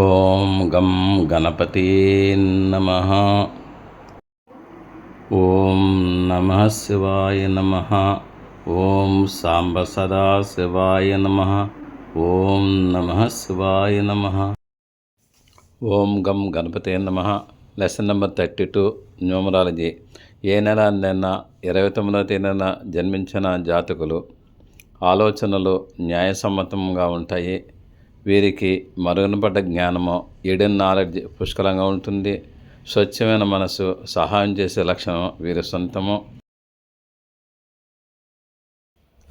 ఓం గం గణపతి నమ. ఓం నమ శివాయ నమ. ఓం సాంబ సదా శివాయ నమ. ఓం నమ శివాయ నమ. ఓం గం గణపతి నమ. Lesson number thirty two numerology. ఏ నెల నిన్న ఇరవై తొమ్మిదవ తేదీన జన్మించిన జాతకులు ఆలోచనలు న్యాయసమ్మతంగా ఉంటాయి. వీరికి మరుగునపడ్డ జ్ఞానము ఎడెన్ నాలెడ్జ్ పుష్కలంగా ఉంటుంది. స్వచ్ఛమైన మనసు సహాయం చేసే లక్షణం వీరి సొంతము.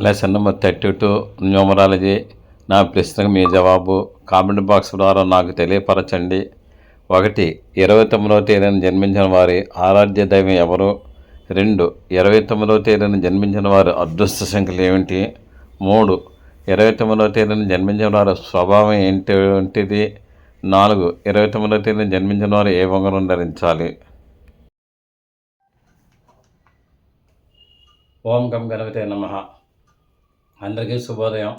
Lesson number thirty two numerology. నా ప్రశ్నకు మీ జవాబు కామెంట్ బాక్స్ ద్వారా నాకు తెలియపరచండి. ఒకటి ఇరవై తొమ్మిదవ తేదీన జన్మించిన వారి ఆరాధ్య దైవం ఎవరు? రెండు ఇరవై తొమ్మిదవ తేదీన జన్మించిన వారి అదృష్ట సంఖ్యలు ఏమిటి? మూడు ఇరవై తొమ్మిదవ తేదీన జన్మించిన వారి స్వభావం ఏంటిది? నాలుగు. ఇరవై తొమ్మిదవ తేదీన జన్మించిన వారు ఏ వంగరం ధరించాలి? ఓం గం గణపతి నమ. అందరికీ శుభోదయం.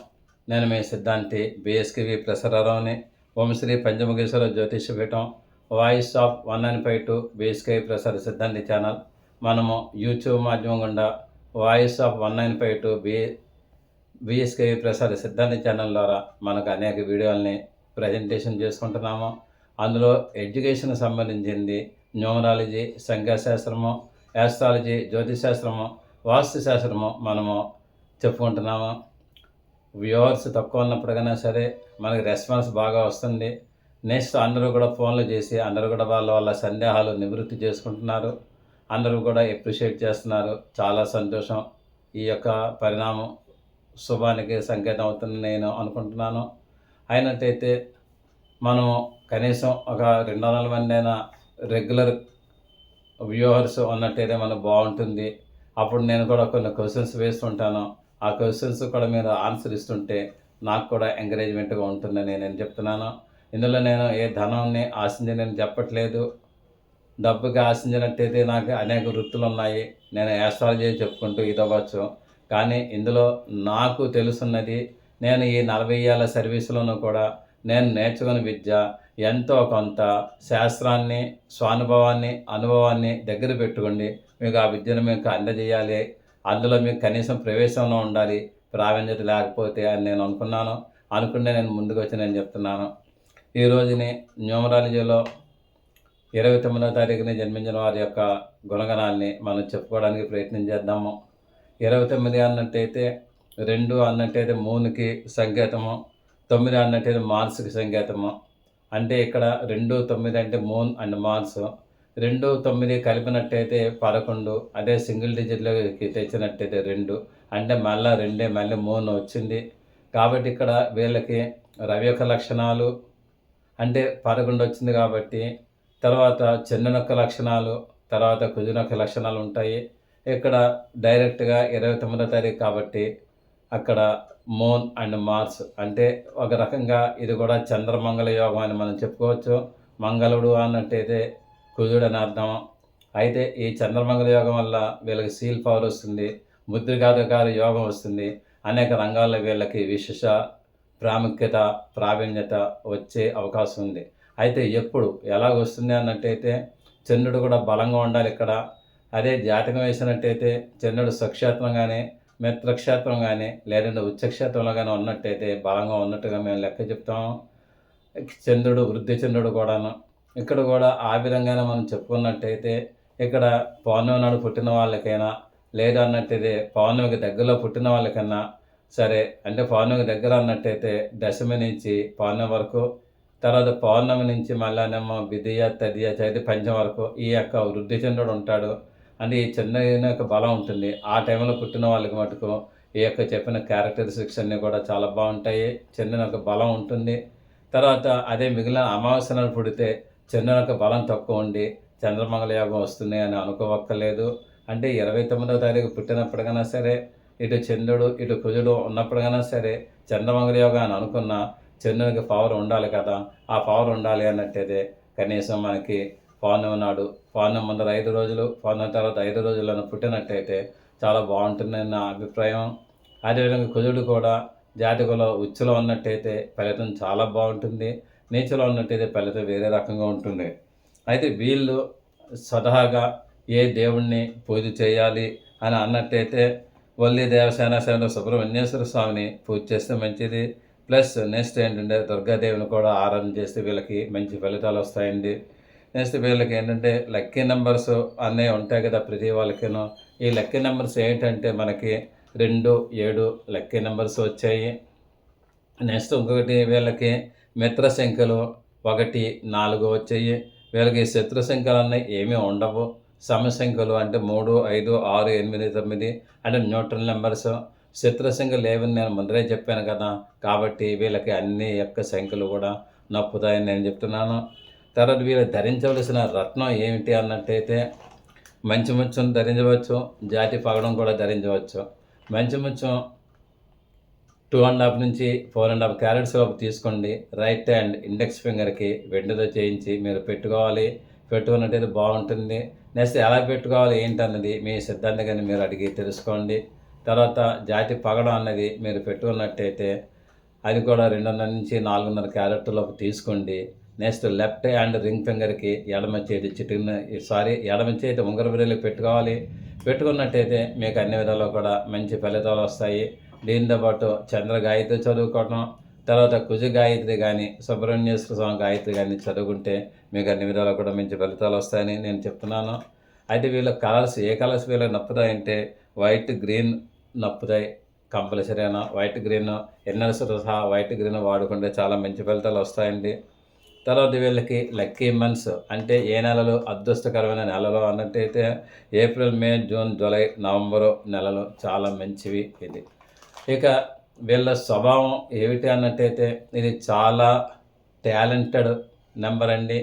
నేను మీ సిద్ధాంతి బిఎస్కివి ప్రసరారావుని. ఓం Sri Panchamukheshwara Jyothisha Peetham voice of one nine five two BSK ప్రసార సిద్ధాంతి ఛానల్. మనము యూట్యూబ్ మాధ్యమం గుండా voice of one nine five two B VSK ప్రసార సిద్ధాంతి ఛానల్ ద్వారా మనకు అనేక వీడియోలని ప్రజెంటేషన్ చేసుకుంటున్నాము. అందులో ఎడ్యుకేషన్ సంబంధించింది న్యూమరాలజీ సంఖ్యాశాస్త్రము యాస్ట్రాలజీ జ్యోతిశాస్త్రము వాస్తుశాస్త్రము మనము చెప్పుకుంటున్నాము. వ్యూవర్స్ తక్కువ ఉన్నప్పటికైనా సరే మనకి రెస్పాన్స్ బాగా వస్తుంది. నెక్స్ట్ అందరూ కూడా ఫోన్లు చేసి అందరూ కూడా వాళ్ళ వాళ్ళ సందేహాలు నివృత్తి చేసుకుంటున్నారు. అందరూ కూడా ఎప్రిషియేట్ చేస్తున్నారు. చాలా సంతోషం ఈ యొక్క పరిణామం. శుభానికి సంకేతం అవుతుందని నేను అనుకుంటున్నాను. అయినట్టయితే మనం కనీసం ఒక రెండు వందల మంది అయినా రెగ్యులర్ వ్యూవర్స్ ఉన్నట్టయితే మనకు బాగుంటుంది. అప్పుడు నేను కూడా కొన్ని క్వశ్చన్స్ వేస్తుంటాను. ఆ క్వశ్చన్స్ కూడా మీరు ఆన్సర్ ఇస్తుంటే నాకు కూడా ఎంకరేజ్మెంట్గా ఉంటుందని నేను చెప్తున్నాను. ఇందులో నేను ఏ ధనాన్ని ఆశించి నేను చెప్పట్లేదు. డబ్బుకి ఆశించినట్టయితే నాకు అనేక వృత్తులు ఉన్నాయి. నేను యాస్ట్రాలజీ చెప్పుకుంటూ ఇదవ్వచ్చు కానీ ఇందులో నాకు తెలుసున్నది నేను ఈ నలభై ఏళ్ళ సర్వీసులోనూ కూడా నేను నేర్చుకున్న విద్య ఎంతో కొంత శాస్త్రాన్ని స్వానుభవాన్ని అనుభవాన్ని దగ్గర పెట్టుకోండి. మీకు ఆ విద్యను మీకు అందజేయాలి. అందులో మీకు కనీసం ప్రవేశంలో ఉండాలి. ప్రావీణ్యత లేకపోతే అని నేను అనుకున్నాను. అనుకుంటే నేను ముందుకు వచ్చి నేను చెప్తున్నాను. ఈ రోజుని న్యూమరాలజీలో ఇరవై తొమ్మిదో తారీఖున జన్మించిన వారి యొక్క గుణగణాల్ని మనం చెప్పుకోవడానికి ప్రయత్నం చేద్దాము. ఇరవై తొమ్మిది అన్నట్టయితే రెండు అన్నట్టయితే మూనుకి సంకేతము తొమ్మిది అన్నట్టయితే మార్స్కి సంకేతము. అంటే ఇక్కడ రెండు తొమ్మిది అంటే మూన్ అండ్ మార్స్ రెండు తొమ్మిది కలిపినట్టయితే పదకొండు అదే సింగిల్ డిజిట్లోకి తెచ్చినట్టయితే రెండు. అంటే మళ్ళీ రెండే మళ్ళీ మూన్ వచ్చింది. కాబట్టి ఇక్కడ వీళ్ళకి రవి యొక్క లక్షణాలు అంటే పదకొండు వచ్చింది కాబట్టి తర్వాత చంద్రునొక్క లక్షణాలు తర్వాత కుజునొక్క లక్షణాలు ఉంటాయి. ఇక్కడ డైరెక్ట్గా ఇరవై తొమ్మిదో తారీఖు కాబట్టి అక్కడ మోన్ అండ్ మార్స్ అంటే ఒక రకంగా ఇది కూడా చంద్రమంగళ యోగం అని మనం చెప్పుకోవచ్చు. మంగళుడు అన్నట్టయితే కుజుడు అని అర్థం. అయితే ఈ చంద్రమంగళ యోగం వల్ల వీళ్ళకి సీల్ పవర్ వస్తుంది ముద్రికాధికార యోగం వస్తుంది. అనేక రంగాల్లో వీళ్ళకి విశేష ప్రాముఖ్యత ప్రావీణ్యత వచ్చే అవకాశం ఉంది. అయితే ఎప్పుడు ఎలాగొస్తుంది అన్నట్టయితే చంద్రుడు కూడా బలంగా ఉండాలి ఇక్కడ. అదే జాతకం వేసినట్టయితే చంద్రుడు స్వక్షేత్రం కానీ మిత్రక్షేత్రం కానీ లేదంటే ఉచ్చక్షేత్రంలో కానీ ఉన్నట్టయితే బలంగా ఉన్నట్టుగా మేము లెక్క చెప్తాము చంద్రుడు వృద్ధి చంద్రుడు కూడాను. ఇక్కడ కూడా ఆ విధంగానే మనం చెప్పుకున్నట్టయితే ఇక్కడ పౌర్ణమి నాడు పుట్టిన వాళ్ళకైనా లేదు అన్నట్టయితే పౌర్ణమికి దగ్గరలో పుట్టిన వాళ్ళకైనా సరే అంటే పౌర్ణమికి దగ్గర అన్నట్టయితే దశమి నుంచి పౌర్ణమి వరకు తర్వాత పౌర్ణమి నుంచి మళ్ళానేమో విధియ తదియ చైతి పంచం వరకు ఈ యొక్క వృద్ధి చంద్రుడు ఉంటాడు. అంటే ఈ చంద్రుని యొక్క బలం ఉంటుంది. ఆ టైంలో పుట్టిన వాళ్ళకి మటుకు ఈ యొక్క చెప్పిన క్యారెక్టరిస్టిక్స్ అన్నీ కూడా చాలా బాగుంటాయి. చిన్న యొక్క బలం ఉంటుంది. తర్వాత అదే మిగిలిన అమావాస్యను పుడితే చంద్రుని యొక్క బలం తక్కువ ఉండి చంద్రమంగళ యోగం వస్తుంది అని అనుకోవక్కర్లేదు. అంటే ఇరవై తొమ్మిదవ తారీఖు పుట్టినప్పటికైనా సరే ఇటు చంద్రుడు ఇటు కుజుడు ఉన్నప్పటికైనా సరే చంద్రమంగళ యోగం అని అనుకున్న చంద్రునికి పవర్ ఉండాలి కదా. ఆ పవర్ ఉండాలి అన్నట్టయితే కనీసం మనకి పౌర్ణమి నాడు పౌర్ణమి ముందర ఐదు రోజులు పౌర్ణమి తర్వాత ఐదు రోజులను పుట్టినట్టయితే చాలా బాగుంటుందని నా అభిప్రాయం. అదేవిధంగా కుజుడు కూడా జాతకంలో ఉచ్చులో ఉన్నట్టయితే ఫలితం చాలా బాగుంటుంది. నీచలో ఉన్నట్టయితే ఫలితం వేరే రకంగా ఉంటుంది. అయితే వీళ్ళు స్వతహాగా ఏ దేవుణ్ణి పూజ చేయాలి అని అన్నట్టయితే వల్లి దేవసేన సేన సుబ్రహ్మణ్యేశ్వర స్వామిని పూజ చేస్తే మంచిది. ప్లస్ నెక్స్ట్ ఏంటంటే దుర్గాదేవిని కూడా ఆరాధన చేస్తే వీళ్ళకి మంచి ఫలితాలు వస్తాయండి. నెక్స్ట్ వీళ్ళకి ఏంటంటే లక్కీ నెంబర్స్ అన్నీ ఉంటాయి కదా ప్రతి వాళ్ళకిను. ఈ లక్కీ నెంబర్స్ ఏంటంటే మనకి రెండు ఏడు లక్కీ నెంబర్స్ వచ్చాయి. నెక్స్ట్ ఇంకొకటి వీళ్ళకి మిత్ర సంఖ్యలు ఒకటి నాలుగు వచ్చాయి. వీళ్ళకి శత్రు సంఖ్యలు అన్నీ ఏమీ ఉండవు. సమ సంఖ్యలు అంటే మూడు ఐదు ఆరు ఎనిమిది తొమ్మిది అంటే న్యూట్రల్ నెంబర్స్. శత్రు సంఖ్యలు లేవని నేను ముందరే చెప్పాను కదా. కాబట్టి వీళ్ళకి అన్ని యొక్క సంఖ్యలు కూడా నొప్పుతాయని నేను చెప్తున్నాను. తర్వాత వీళ్ళు ధరించవలసిన రత్నం ఏమిటి అన్నట్టయితే మంచి ముత్యం ధరించవచ్చు జాతి పగడం కూడా ధరించవచ్చు. మంచి ముత్యం టూ అండ్ హాఫ్ నుంచి ఫోర్ అండ్ హాఫ్ క్యారెట్స్ లోపు తీసుకోండి. రైట్ హ్యాండ్ ఇండెక్స్ ఫింగర్కి వెండితో చేయించి మీరు పెట్టుకోవాలి. పెట్టుకున్నట్టయితే బాగుంటుంది. నెక్స్ట్ ఎలా పెట్టుకోవాలి ఏంటన్నది మీ సిద్ధాంతం మీరు అడిగి తెలుసుకోండి. తర్వాత జాతి పగడం అన్నది మీరు పెట్టుకున్నట్టయితే అది కూడా రెండున్నర నుంచి నాలుగున్నర క్యారెట్ లోపు తీసుకోండి. నెక్స్ట్ లెఫ్ట్ హ్యాండ్ రింగ్ ఫింగర్కి ఎడమ చేతి చిటిన సారీ ఎడమ చేతి ఉంగర బిర్రెలు పెట్టుకోవాలి. పెట్టుకున్నట్టయితే మీకు అన్ని విధాలు కూడా మంచి ఫలితాలు వస్తాయి. దీంతో పాటు చంద్ర గాయత్రి చదువుకోవటం తర్వాత కుజ గాయత్రి కానీ సుబ్రహ్మణ్యేశ్వర స్వామి గాయత్రి కానీ చదువుకుంటే మీకు అన్ని విధాలు కూడా మంచి ఫలితాలు వస్తాయని నేను చెప్తున్నాను. అయితే వీళ్ళ కలర్స్ ఏ కలర్స్ వీళ్ళకి నప్పుతాయంటే వైట్ గ్రీన్ నప్పుతాయి కంపల్సరీ అయినా వైట్ గ్రీన్ ఎన్నర్స్తో సహా వైట్ గ్రీన్ వాడుకుంటే చాలా మంచి ఫలితాలు వస్తాయండి. తర్వాత వీళ్ళకి లక్కీ మంత్స్ అంటే ఏ నెలలు అదృష్టకరమైన నెలలు అన్నట్టయితే April May June July November నెలలు చాలా మంచివి ఇది. ఇక వీళ్ళ స్వభావం ఏమిటి అన్నట్టయితే ఇది చాలా టాలెంటెడ్ నెంబర్ అండి.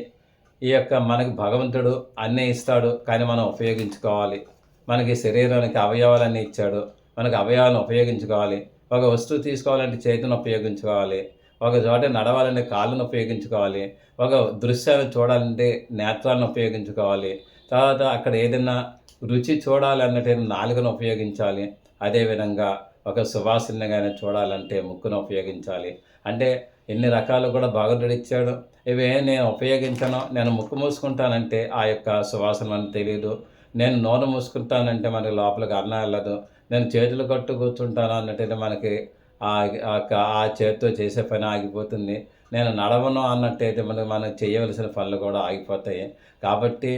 ఈ యొక్క మనకి భగవంతుడు అన్నీ ఇస్తాడు కానీ మనం ఉపయోగించుకోవాలి. మనకి శరీరానికి అవయవాలన్నీ ఇచ్చాడు మనకి అవయవాలను ఉపయోగించుకోవాలి. ఒక వస్తువు తీసుకోవాలంటే చేతిని ఉపయోగించుకోవాలి. ఒక చోట నడవాలంటే కాళ్ళను ఉపయోగించుకోవాలి. ఒక దృశ్యాన్ని చూడాలంటే నేత్రాలను ఉపయోగించుకోవాలి. తర్వాత అక్కడ ఏదైనా రుచి చూడాలి నాలుగును నాలుకను ఉపయోగించాలి. అదేవిధంగా ఒక సువాసన కానీ చూడాలంటే ముక్కును ఉపయోగించాలి. అంటే ఎన్ని రకాలు కూడా భగవంతుడు ఇచ్చాడు. ఇవి నేను ఉపయోగించను నేను ముక్కు మూసుకుంటానంటే ఆ యొక్క సువాసన తెలియదు నేను నోరు మూసుకుంటానంటే మనకి లోపలికి అన్న వెళ్ళదు. నేను చేతులు కట్టు కూర్చుంటాను అన్నట్టయితే మనకి ఆ చేతితో చేసే పని ఆగిపోతుంది. నేను నడవను అన్నట్టయితే మనకి మనం చేయవలసిన పనులు కూడా ఆగిపోతాయి. కాబట్టి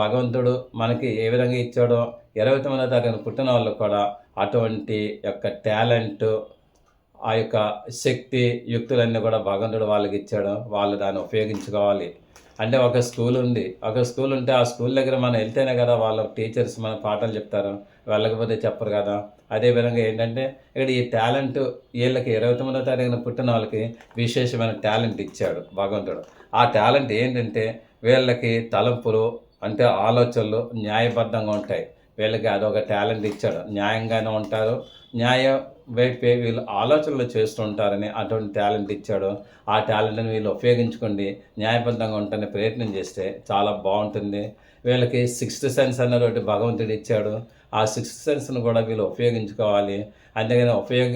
భగవంతుడు మనకి ఏ విధంగా ఇచ్చాడో ఇరవై తొమ్మిదో తారీఖున పుట్టిన వాళ్ళు కూడా అటువంటి యొక్క టాలెంట్ ఆ యొక్క శక్తి యుక్తులన్నీ కూడా భగవంతుడు వాళ్ళకి ఇచ్చాడు. వాళ్ళు దాన్ని ఉపయోగించుకోవాలి. అంటే ఒక స్కూల్ ఉంది. ఒక స్కూల్ ఉంటే ఆ స్కూల్ దగ్గర మనం వెళ్తేనే కదా వాళ్ళ టీచర్స్ మన పాఠాలు చెప్తారు. వెళ్ళకపోతే చెప్పరు కదా. అదేవిధంగా ఏంటంటే ఇక్కడ ఈ టాలెంట్ వీళ్ళకి ఇరవై తొమ్మిదో తారీఖున పుట్టిన వాళ్ళకి విశేషమైన టాలెంట్ ఇచ్చాడు భగవంతుడు. ఆ టాలెంట్ ఏంటంటే వీళ్ళకి తలంపులు అంటే ఆలోచనలు న్యాయబద్ధంగా ఉంటాయి. వీళ్ళకి అదొక టాలెంట్ ఇచ్చాడు. న్యాయంగానే ఉంటారు. న్యాయ వైపే వీళ్ళు ఆలోచనలు చేస్తుంటారని అటువంటి టాలెంట్ ఇచ్చాడు. ఆ టాలెంట్ని వీళ్ళు ఉపయోగించుకోండి. న్యాయబద్ధంగా ఉంటనే ప్రయత్నం చేస్తే చాలా బాగుంటుంది. వీళ్ళకి సిక్స్త్ సెన్స్ అన్నటువంటి భగవంతుడు ఇచ్చాడు. ఆ సిక్స్త్ సెన్స్ను కూడా వీళ్ళు ఉపయోగించుకోవాలి. అంతేగాని ఉపయోగ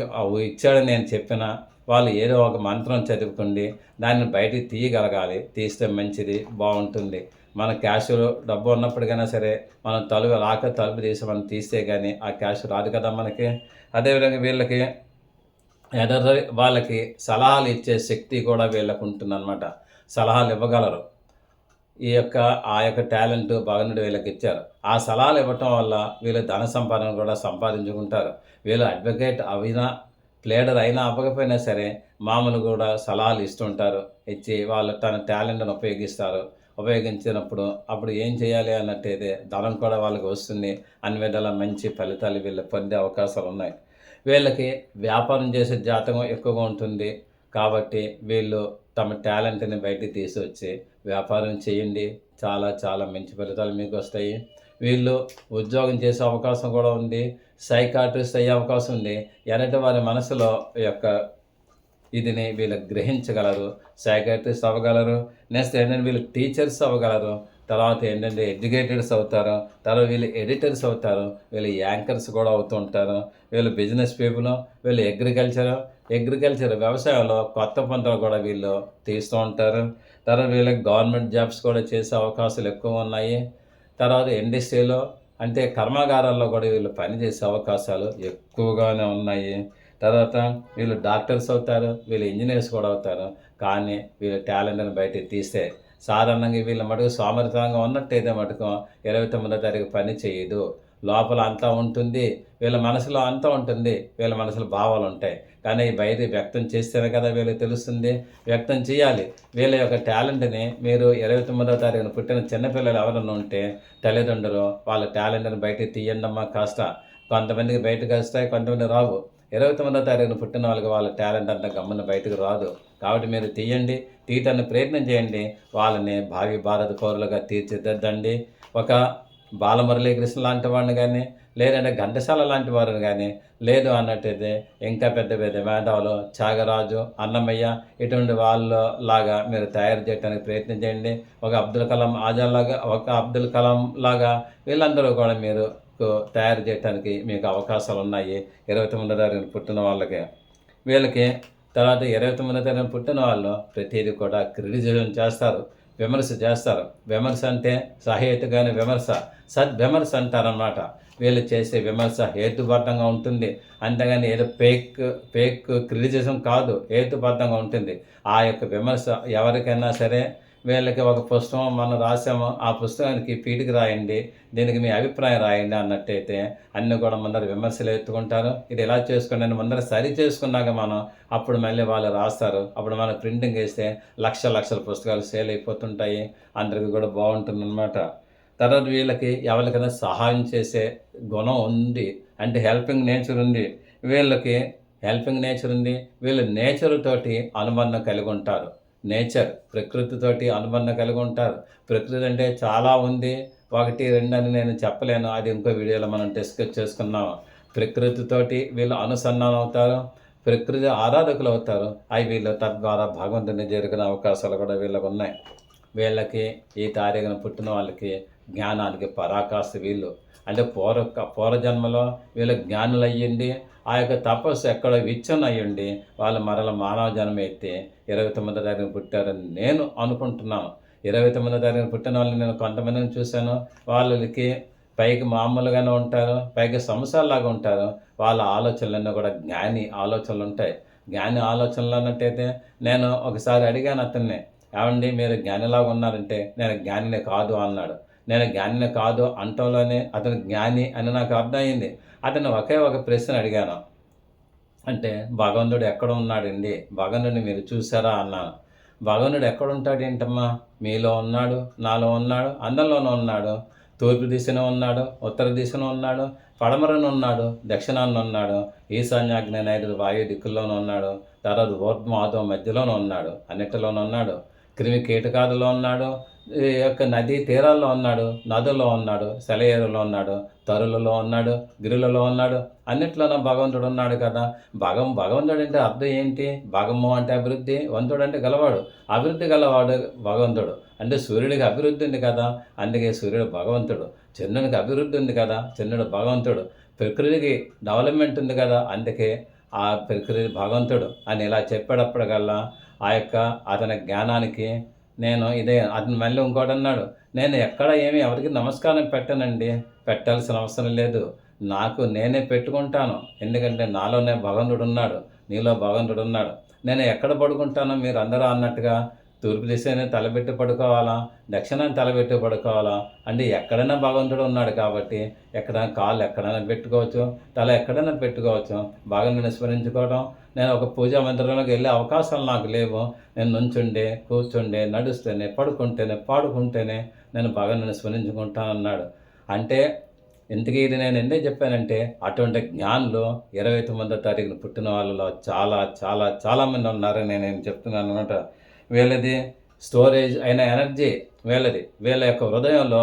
ఇచ్చాడని నేను చెప్పిన వాళ్ళు ఏదో ఒక మంత్రం చదువుకోండి. దాన్ని బయటికి తీయగలగాలి. తీస్తే మంచిది బాగుంటుంది. మన క్యాష్లో డబ్బు ఉన్నప్పటికైనా సరే మనం తలుపు రాక తలుపు తీసి మనం తీస్తే కానీ ఆ క్యాష్ రాదు కదా మనకి. అదేవిధంగా వీళ్ళకి ఎదర్ వాళ్ళకి సలహాలు ఇచ్చే శక్తి కూడా వీళ్ళకు ఉంటుందన్నమాట సలహాలు ఇవ్వగలరు. ఈ యొక్క ఆ యొక్క టాలెంట్ భగనుడు వీళ్ళకి ఇచ్చారు. ఆ సలహాలు ఇవ్వటం వల్ల వీళ్ళు ధన సంపాదన కూడా సంపాదించుకుంటారు. వీళ్ళు అడ్వకేట్ అయినా ప్లేడర్ అయినా అవ్వకపోయినా సరే మామూలు కూడా సలహాలు ఇస్తుంటారు. ఇచ్చి వాళ్ళు తన టాలెంట్ను ఉపయోగిస్తారు. ఉపయోగించినప్పుడు అప్పుడు ఏం చేయాలి అన్నట్టయితే ధనం కూడా వాళ్ళకి వస్తుంది. అన్ని విధాల మంచి ఫలితాలు వీళ్ళు పొందే అవకాశాలు ఉన్నాయి. వీళ్ళకి వ్యాపారం చేసే జాతకం ఎక్కువగా ఉంటుంది. కాబట్టి వీళ్ళు తమ టాలెంట్ని బయటికి తీసుకొచ్చి వ్యాపారం చేయండి. చాలా చాలా మంచి ఫలితాలు మీకు వస్తాయి. వీళ్ళు ఉద్యోగం చేసే అవకాశం కూడా ఉంది. సైకాట్రిస్ట్ అయ్యే అవకాశం ఉంది. ఎనటి వారి మనసులో యొక్క ఇదిని వీళ్ళు గ్రహించగలరు. సైకాట్రిస్ట్ అవ్వగలరు నెక్స్ట్ ఏంటంటే వీళ్ళు టీచర్స్ అవ్వగలరు తర్వాత ఏంటంటే ఎడ్యుకేటెడ్స్ అవుతారు. తర్వాత వీళ్ళు ఎడిటర్స్ అవుతారు. వీళ్ళు యాంకర్స్ కూడా అవుతూ ఉంటారు. వీళ్ళు బిజినెస్ పీపుల్ వీళ్ళు అగ్రికల్చర్. అగ్రికల్చర్ వ్యవసాయంలో కొత్త పంటలు కూడా వీళ్ళు తీస్తూ ఉంటారు. తర్వాత వీళ్ళకి గవర్నమెంట్ జాబ్స్ కూడా చేసే అవకాశాలు ఎక్కువ ఉన్నాయి. తర్వాత ఇండస్ట్రీలో అంటే కర్మాగారాల్లో కూడా వీళ్ళు పనిచేసే అవకాశాలు ఎక్కువగానే ఉన్నాయి. తర్వాత వీళ్ళు డాక్టర్స్ అవుతారు వీళ్ళు ఇంజనీర్స్ కూడా అవుతారు. కానీ వీళ్ళ టాలెంట్ని బయట తీస్తే సాధారణంగా వీళ్ళ మటుకు సోమరితనంగా ఉన్నట్టయితే మటుకు ఇరవై తొమ్మిదో తారీఖు పని చేయదు. లోపల అంతా ఉంటుంది వీళ్ళ మనసులో అంతా ఉంటుంది వీళ్ళ మనసులో భావాలు ఉంటాయి. కానీ బయట వ్యక్తం చేస్తేనే కదా వీళ్ళకి తెలుస్తుంది. వ్యక్తం చేయాలి. వీళ్ళ యొక్క టాలెంట్ని మీరు ఇరవై తొమ్మిదో తారీఖున పుట్టిన చిన్నపిల్లలు ఎవరన్నా ఉంటే తల్లిదండ్రులు వాళ్ళ టాలెంట్ని బయటకు తీయండమ్మా కాస్త. కొంతమందికి బయటకు వస్తాయి కొంతమంది రావు. ఇరవై తొమ్మిదో తారీఖున పుట్టిన వాళ్ళకి వాళ్ళ టాలెంట్ అంతా గమ్మున బయటకు రాదు. కాబట్టి మీరు తీయండి తీయటాన్ని ప్రయత్నం చేయండి. వాళ్ళని భావి భారత పౌరులుగా తీర్చిదిద్దండి. ఒక బాలమురళీకృష్ణ లాంటి వాడిని కానీ లేదంటే ఘంటసాల లాంటి వారిని కానీ లేదు అన్నట్టయితే ఇంకా పెద్ద పెద్ద మేధావులు త్యాగరాజు అన్నమయ్య ఇటువంటి వాళ్ళ లాగా మీరు తయారు చేయడానికి ప్రయత్నం చేయండి. ఒక అబ్దుల్ కలాం ఆజాద్ లాగా ఒక అబ్దుల్ కలాం లాగా వీళ్ళందరూ కూడా మీరు తయారు చేయడానికి మీకు అవకాశాలు ఉన్నాయి ఇరవై తొమ్మిదో తారీఖున పుట్టిన వాళ్ళకి. వీళ్ళకి తర్వాత ఇరవై తొమ్మిదో తారీఖున పుట్టిన వాళ్ళు ప్రతిదీ కూడా క్రిటిసిజం చేస్తారు. విమర్శ చేస్తారు. విమర్శ అంటే సహేతుగానే విమర్శ. సద్విమర్శ అంటారనమాట వీళ్ళు చేసే విమర్శ హేతుబద్ధంగా ఉంటుంది. అంతేగాని ఏదో ఫేక్ ఫేక్ క్రిటిసిజం కాదు. హేతుబద్ధంగా ఉంటుంది. ఆ యొక్క విమర్శ ఎవరికైనా సరే వీళ్ళకి ఒక పుస్తకం మనం రాసాము. ఆ పుస్తకానికి పీటికి రాయండి దీనికి మీ అభిప్రాయం రాయండి అన్నట్టయితే అన్నీ కూడా ముందర విమర్శలు ఎత్తుకుంటారు. ఇది ఎలా చేసుకోండి ముందర సరి చేసుకున్నాక మనం అప్పుడు మళ్ళీ వాళ్ళు రాస్తారు. అప్పుడు మనం ప్రింటింగ్ వేస్తే లక్ష లక్షల పుస్తకాలు సేల్ అయిపోతుంటాయి. అందరికి కూడా బాగుంటుందన్నమాట. తర్వాత వీళ్ళకి ఎవరికైనా సహాయం చేసే గుణం ఉంది అంటే హెల్పింగ్ నేచర్ ఉంది. వీళ్ళకి హెల్పింగ్ నేచర్ ఉంది. వీళ్ళు నేచర్ తోటి అనుబంధం కలిగి ఉంటారు. నేచర్ ప్రకృతితోటి అనుబంధం కలిగి ఉంటారు. ప్రకృతి అంటే చాలా ఉంది. ఒకటి రెండు అని నేను చెప్పలేను. అది ఇంకో వీడియోలో మనం డిస్కస్ చేసుకున్నాం ప్రకృతితోటి వీళ్ళు అనుసంధానం అవుతారు. ప్రకృతి ఆరాధకులు అవుతారు. అవి వీళ్ళు తద్వారా భగవంతుని జరిగిన అవకాశాలు కూడా వీళ్ళకు ఉన్నాయి. వీళ్ళకి ఈ తారీఖున పుట్టిన వాళ్ళకి జ్ఞానానికి పరాకాశ వీళ్ళు. అంటే పూర్వ పూర్వజన్మలో వీళ్ళు జ్ఞానులు అయ్యింది ఆ యొక్క తపస్సు ఎక్కడో విచ్చనయ్యండి వాళ్ళు మరల మానవ జన్మ ఎత్తి ఇరవై తొమ్మిదో తారీఖున పుట్టారని నేను అనుకుంటున్నాను. ఇరవై తొమ్మిదో తారీఖున పుట్టిన వాళ్ళని నేను కొంతమందిని చూశాను. వాళ్ళకి పైకి మామూలుగానే ఉంటారు పైకి సంవత్సరాలాగా ఉంటారు. వాళ్ళ ఆలోచనలన్నీ కూడా జ్ఞాని ఆలోచనలు ఉంటాయి జ్ఞాని ఆలోచనలు అన్నట్టయితే నేను ఒకసారి అడిగాను అతన్ని ఏమండి మీరు జ్ఞానిలాగా ఉన్నారంటే నేను జ్ఞానిని కాదు అన్నాడు. నేను జ్ఞానిని కాదు అంటంలోనే అతను జ్ఞాని అని నాకు అర్థమైంది. అతను ఒకే ఒక ప్రశ్న అడిగాను. అంటే భగవంతుడు ఎక్కడ ఉన్నాడండి భగవంతుడిని మీరు చూసారా అన్నాను. భగవంతుడు ఎక్కడ ఉంటాడు ఏంటమ్మా మీలో ఉన్నాడు నాలో ఉన్నాడు అందరిలోనూ ఉన్నాడు తూర్పు దిశలో ఉన్నాడు ఉత్తర దిశలో ఉన్నాడు పడమరను ఉన్నాడు దక్షిణాన్ని ఉన్నాడు ఈశాన్యాగ్ని నైరుతి వాయు దిక్కుల్లోనూ ఉన్నాడు తర్వాత ఊర్ధ్మాధం మధ్యలోనూ ఉన్నాడు అన్నిటిలోనూ ఉన్నాడు క్రిమి కీటకాదులో ఉన్నాడు యొక్క నదీ తీరాల్లో ఉన్నాడు నదుల్లో ఉన్నాడు సెలయేరులో ఉన్నాడు తరులలో ఉన్నాడు గిరులలో ఉన్నాడు. అన్నిట్లోనూ భగవంతుడు ఉన్నాడు కదా. భగం భగవంతుడు అంటే అర్థం ఏంటి? భగము అంటే అభివృద్ధి వంతుడు అంటే గలవాడు. అభివృద్ధి గలవాడు భగవంతుడు. అంటే సూర్యుడికి అభివృద్ధి ఉంది కదా అందుకే సూర్యుడు భగవంతుడు. చంద్రునికి అభివృద్ధి ఉంది కదా చంద్రుడు భగవంతుడు. ప్రకృతికి డెవలప్మెంట్ ఉంది కదా అందుకే ఆ ప్రకృతి భగవంతుడు అని ఇలా చెప్పేటప్పటికల్లా ఆ యొక్క అతని జ్ఞానానికి నేను ఇదే అతను మళ్ళీ ఇంకోటి అన్నాడు నేను ఎక్కడ ఏమి ఎవరికి నమస్కారం పెట్టనండి పెట్టాల్సిన అవసరం లేదు. నాకు నేనే పెట్టుకుంటాను. ఎందుకంటే నాలోనే భగవంతుడు ఉన్నాడు నీలో భగవంతుడు ఉన్నాడు. నేను ఎక్కడ పడుకుంటానో మీరు అందరూ అన్నట్టుగా తూర్పు దిశనే తలబెట్టి పడుకోవాలా? దక్షిణాన్ని తలబెట్టి పడుకోవాలా? అంటే ఎక్కడైనా భగవంతుడు ఉన్నాడు కాబట్టి ఎక్కడైనా కాళ్ళు ఎక్కడైనా పెట్టుకోవచ్చు తల ఎక్కడైనా పెట్టుకోవచ్చు భగవంతుని స్మరించుకోవడం నేను ఒక పూజా మందిరంలోకి వెళ్ళే అవకాశాలు నాకు లేవు. నేను నుంచుండే కూర్చుండే నడుస్తేనే పడుకుంటేనే పాడుకుంటేనే నేను భగవంతుని స్మరించుకుంటానన్నాడు అంటే ఇంతకీ ఇది నేను ఎందుకు చెప్పానంటే అటువంటి జ్ఞానులు ఇరవై తొమ్మిదో తారీఖున పుట్టిన వాళ్ళలో చాలా చాలా చాలామంది ఉన్నారని నేను చెప్తున్నాను అనమాట వీళ్ళది స్టోరేజ్ అయిన ఎనర్జీ వీళ్ళది. వీళ్ళ యొక్క హృదయంలో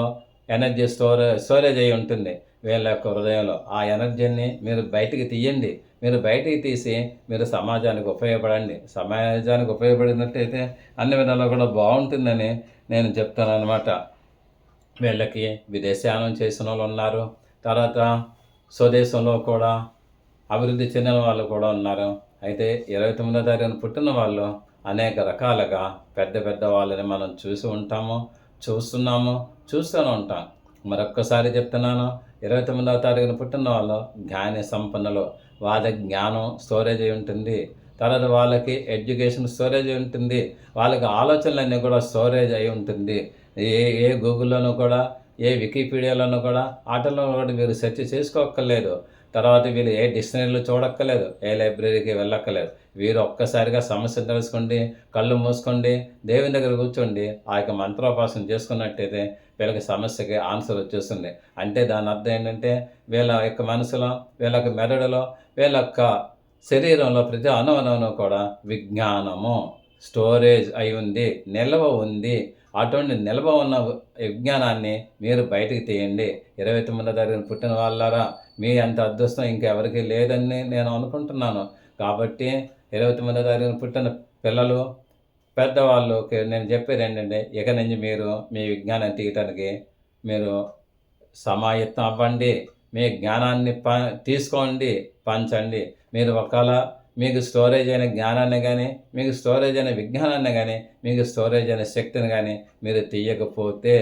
ఎనర్జీ స్టోరే స్టోరేజ్ అయి ఉంటుంది. వీళ్ళ యొక్క హృదయంలో ఆ ఎనర్జీని మీరు బయటికి తీయండి. మీరు బయటికి తీసి మీరు సమాజానికి ఉపయోగపడండి. సమాజానికి ఉపయోగపడినట్టయితే అన్ని విధాలు కూడా బాగుంటుందని నేను చెప్తాను అనమాట వీళ్ళకి విదేశాలను చేసిన వాళ్ళు ఉన్నారు. తర్వాత స్వదేశంలో కూడా అభివృద్ధి చెందిన వాళ్ళు కూడా ఉన్నారు. అయితే ఇరవై తొమ్మిదో తారీఖున పుట్టిన వాళ్ళు అనేక రకాలుగా పెద్ద పెద్ద వాళ్ళని మనం చూసి ఉంటాము చూస్తున్నాము చూస్తూనే ఉంటాం. మరొక్కసారి చెప్తున్నాను ఇరవై తొమ్మిదవ తారీఖున పుట్టిన వాళ్ళు జ్ఞాన సంపన్నులు. వాళ్ళ జ్ఞానం స్టోరేజ్ అయి ఉంటుంది. తర్వాత వాళ్ళకి ఎడ్యుకేషన్ స్టోరేజ్ అయి ఉంటుంది. వాళ్ళకి ఆలోచనలన్నీ కూడా స్టోరేజ్ అయి ఉంటుంది. ఏ ఏ గూగుల్లోనూ కూడా ఏ వికీపీడియాలోనూ కూడా ఆటల్లో కూడా మీరు సెర్చ్ చేసుకోక్కర్లేదు. తర్వాత వీళ్ళు ఏ డిక్షనరీలు చూడక్కర్లేదు ఏ లైబ్రరీకి వెళ్ళక్కర్లేదు. వీరు ఒక్కసారిగా సమస్య తెలుసుకోండి కళ్ళు మూసుకోండి దేవుని దగ్గర కూర్చోండి ఆ యొక్క మంత్రోపాసన చేసుకున్నట్టయితే వీళ్ళకి సమస్యకి ఆన్సర్ వచ్చేస్తుంది. అంటే దాని అర్థం ఏంటంటే వీళ్ళ యొక్క మనసులో వీళ్ళ యొక్క మెదడులో వీళ్ళ యొక్క శరీరంలో ప్రతి అణువణువును కూడా విజ్ఞానము స్టోరేజ్ అయి ఉంది నిల్వ ఉంది. అటువంటి నిల్వ ఉన్న విజ్ఞానాన్ని మీరు బయటకు తీయండి. ఇరవై తొమ్మిదో తారీఖున పుట్టిన వాళ్ళారా? మీ అంత అదృష్టం ఇంకెవరికి లేదని నేను అనుకుంటున్నాను. కాబట్టి ఇరవై తొమ్మిదో తారీఖున పుట్టిన పిల్లలు పెద్దవాళ్ళు నేను చెప్పేది ఏంటంటే ఇక నుంచి మీరు మీ విజ్ఞానం తీయటానికి మీరు సమాయత్తం అవ్వండి. మీ జ్ఞానాన్ని ప తీసుకోండి పంచండి. మీరు ఒకవేళ మీకు స్టోరేజ్ అయిన జ్ఞానాన్ని కానీ మీకు స్టోరేజ్ అయిన విజ్ఞానాన్ని కానీ మీకు స్టోరేజ్ అయిన శక్తిని కానీ మీరు తీయకపోతే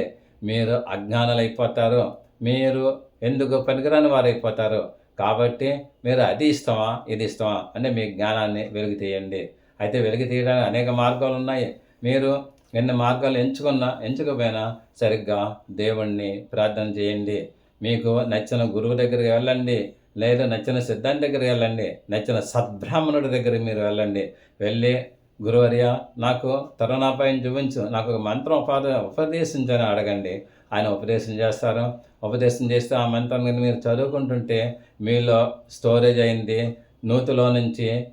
మీరు అజ్ఞానాలు అయిపోతారు మీరు ఎందుకు పనికిరాని వారు అయిపోతారు కాబట్టి మీరు అది ఇస్తామా ఇది ఇస్తామా అంటే మీ జ్ఞానాన్ని వెలుగు తీయండి. అయితే వెలుగు తీయడానికి అనేక మార్గాలు ఉన్నాయి. మీరు ఎన్ని మార్గాలు ఎంచుకున్నా ఎంచుకపోయినా సరిగ్గా దేవుణ్ణి ప్రార్థన చేయండి. మీకు నచ్చిన గురువు దగ్గరికి వెళ్ళండి. లేదా నచ్చిన సిద్ధాంతి దగ్గరికి వెళ్ళండి నచ్చిన సద్బ్రాహ్మణుడి దగ్గర మీరు వెళ్ళండి. వెళ్ళి గురువర్య నాకు తరుణాపాయం చూపించు నాకు ఒక మంత్రం ఉపాధ ఉపదేశించని అడగండి. ఆయన ఉపదేశం చేస్తారు. ఉపదేశం చేస్తే ఆ మంత్రం మీరు చదువుకుంటుంటే మీలో స్టోరేజ్ అయింది. నూతిలో నుంచి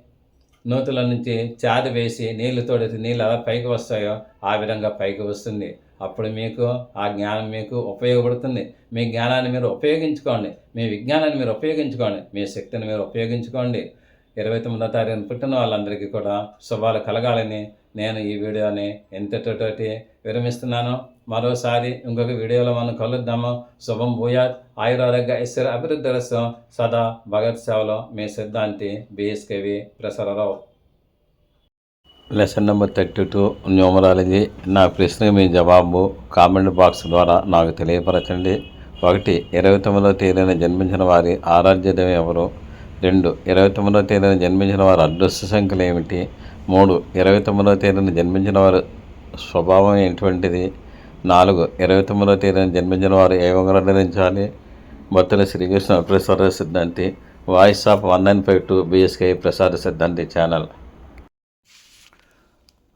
నూతుల నుంచి చాది వేసి నీళ్ళు తోడితే నీళ్ళు ఎలా పైకి వస్తాయో ఆ విధంగా పైకి వస్తుంది. అప్పుడు మీకు ఆ జ్ఞానం మీకు ఉపయోగపడుతుంది. మీ జ్ఞానాన్ని మీరు ఉపయోగించుకోండి. మీ విజ్ఞానాన్ని మీరు ఉపయోగించుకోండి. మీ శక్తిని మీరు ఉపయోగించుకోండి. ఇరవై తొమ్మిదో తారీఖున పుట్టిన వాళ్ళందరికీ కూడా శుభాలు కలగాలని నేను ఈ వీడియోని ఎంతటోటి విరమిస్తున్నాను మరోసారి ఇంకొక వీడియోలో మనం కలుద్దాము. శుభం భూయాత్. ఆయురారోగ్య ఐశ్వర్య అభివృద్ధి రసం సదా భగత్ సేవలో మీ సిద్ధాంతి BSKV ప్రసరరావు. Lesson number thirty two numerology. నా ప్రశ్న మీ జవాబు కామెంట్ బాక్స్ ద్వారా నాకు తెలియపరచండి. ఒకటి ఇరవై తొమ్మిదో తేదీన జన్మించిన వారి ఆరాధ్యదం ఎవరు? రెండు ఇరవై తొమ్మిదో తేదీన జన్మించిన వారి అదృష్ట సంఖ్యలు ఏమిటి? మూడు ఇరవై తొమ్మిదవ తేదీన జన్మించిన వారి స్వభావం ఎటువంటిది నాలుగు ఇరవై తొమ్మిదో తేదీన జన్మించిన వారు ఏ ఉంగరం ధరించాలి? భక్తుల శ్రీకృష్ణ ప్రసాద సిద్ధాంతి voice of one nine five two BSK Prasada సిద్ధాంతి ఛానల్.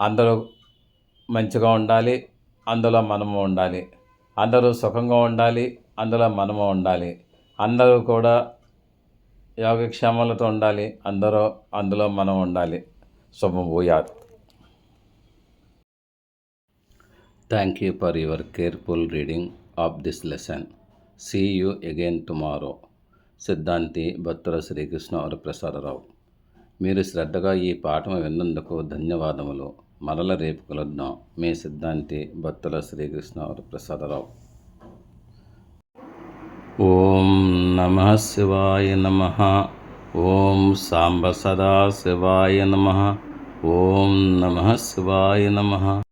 అందరూ మంచిగా ఉండాలి అందులో మనము ఉండాలి. అందరూ సుఖంగా ఉండాలి అందులో మనము ఉండాలి. అందరూ కూడా యోగక్షేమాలతో ఉండాలి అందరూ అందులో మనం ఉండాలి. శుభం భూయాత్. Thank you for your careful reading of this lesson see you again tomorrow సిద్ధాంతి భక్తుల శ్రీకృష్ణ వరప్రసాదరావు మీరు శ్రద్ధగా ఈ పాఠం విన్నందుకు ధన్యవాదములు. మరల రేపు కలుద్దాం. మీ సిద్ధాంతి భక్తుల శ్రీకృష్ణ ప్రసాదరావు. ఓం నమ శివాయ నమ. ఓం సాంబ సదా శివాయ నమ. ఓం నమ శివాయ నమ.